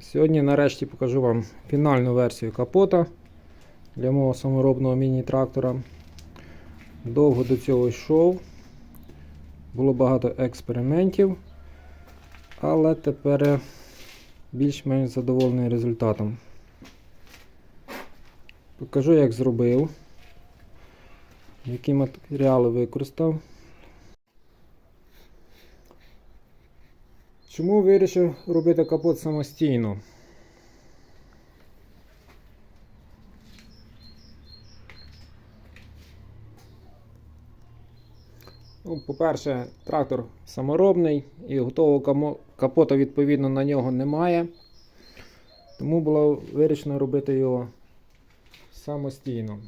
Сьогодні нарешті покажу вам фінальну версію капота для мого саморобного міні-трактора. Довго до цього йшов. Було багато експериментів, але тепер більш-менш задоволений результатом. Покажу, як зробив, які матеріали використав. Чому вирішив робити капот самостійно? Ну, По-перше, трактор саморобний і готового капота відповідно на нього немає. Тому було вирішено робити його самостійно.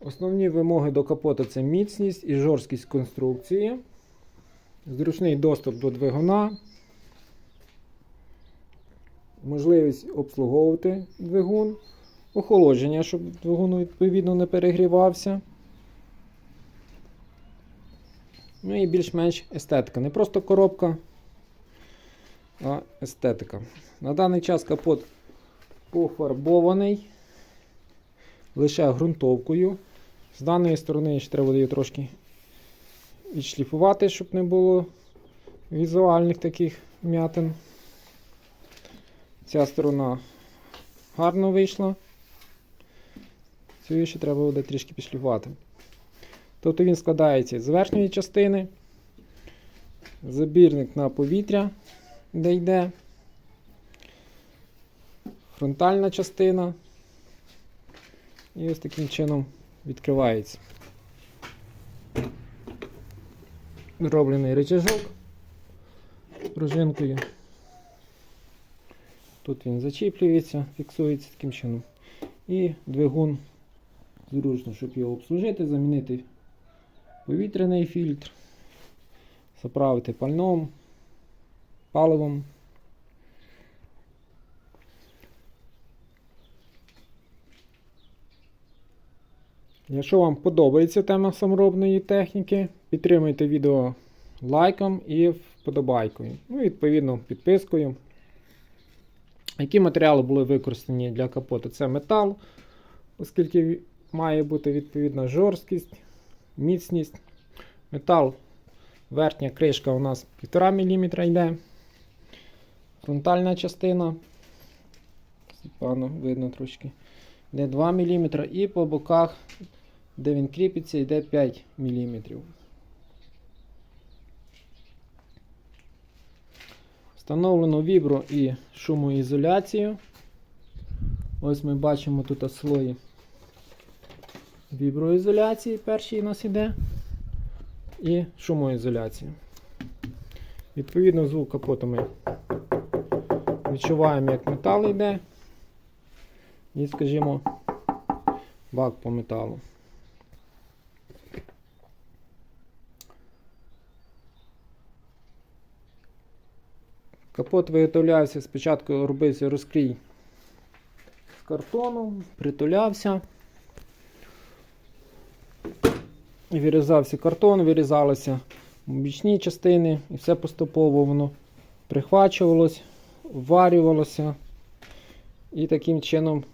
Основні вимоги до капота це міцність і жорсткість конструкції, зручний доступ до двигуна, можливість обслуговувати двигун, охолодження, щоб двигун відповідно не перегрівався. Ну і більш-менш естетика. Не просто коробка, а естетика. На даний час капот пофарбований лише ґрунтовкою. З даної сторони ще треба її трошки відшліфувати, щоб не було візуальних таких м'ятин. Ця сторона гарно вийшла. Цю ще треба буде трішки підшліфувати. Тобто він складається з верхньої частини, забірник на повітря, де йде, фронтальна частина. І ось таким чином відкривається. Зроблений рычажок пружинкою. Тут він зачіплюється, фіксується таким чином. І двигун зручно, щоб його обслужити, замінити повітряний фільтр, заправити пальном, паливом. Якщо вам подобається тема саморобної техніки, підтримуйте відео лайком і вподобайкою. Ну, і відповідно підпискою. Які матеріали були використані для капоту? Це метал, оскільки має бути відповідна жорсткість, міцність. Метал, верхня кришка у нас 1,5 мм йде. Фронтальна частина. Погано видно трошки. Йде 2 мм і по боках, де він кріпиться, йде 5 мм. Встановлено вібро і шумоізоляцію. Ось ми бачимо тут слої віброізоляції, перший у нас іде, і шумоізоляція. Відповідно, звук капоту ми відчуваємо, як метал йде. І, скажімо, бак по металу. Капот виготовлявся, спочатку робився розкрій з картону, притулявся. Вирізався картон, вирізалися бічні частини, і все поступово воно прихвачувалось, вварювалося. І таким чином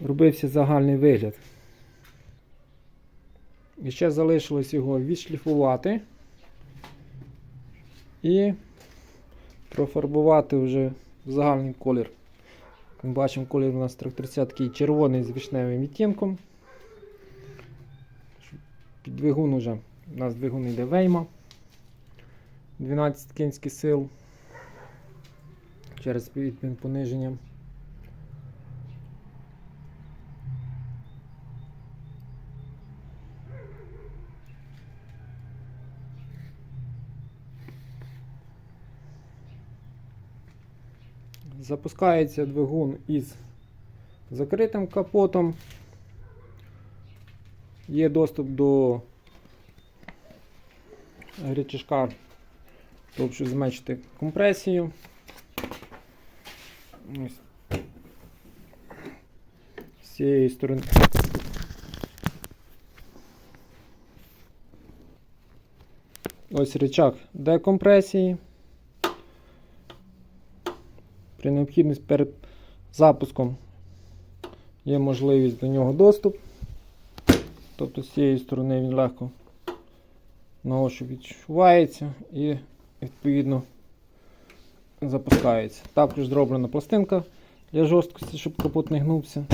робився загальний вигляд. І ще залишилось його відшліфувати і профарбувати вже в загальний колір. Ми бачимо, колір у нас тракторця такий червоний з вишневим відтінком. Двигун уже у нас двигун йде вейма 12 кінських сил через відмін пониження. Запускається двигун із закритим капотом. Є доступ до речашка, тобто щоб зменшити компресію. Ось. З цієї сторони. Ось рычаг декомпресії. При необхідності перед запуском є можливість до нього доступ. Тобто з цієї сторони він легко на ощупь відчувається і відповідно запускається. Також зроблена пластинка для жорсткості, щоб капот не гнувся.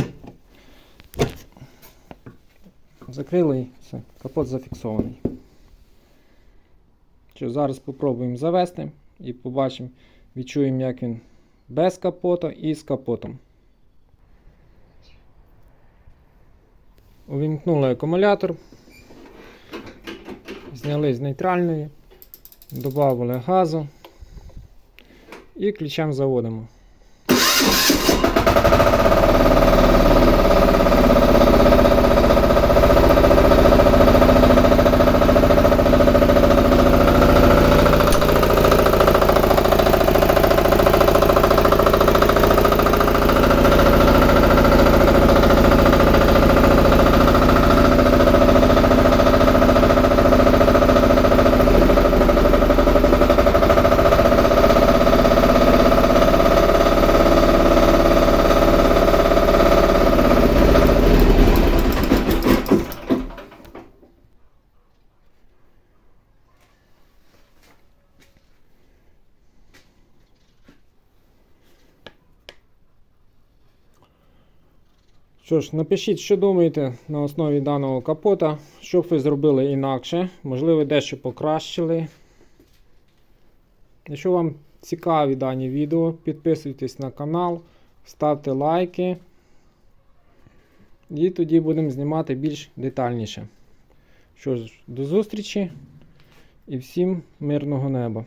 Закрили і все, капот зафіксований. Що, зараз спробуємо завести і побачимо, відчуємо, як він без капота і з капотом. Увімкнули акумулятор, зняли з нейтральної, додали газу і ключем заводимо. Що ж, напишіть, що думаєте на основі даного капота, що б ви зробили інакше, можливо, дещо покращили. Якщо вам цікаві дані відео, підписуйтесь на канал, ставте лайки. І тоді будемо знімати більш детальніше. Що ж, до зустрічі і всім мирного неба!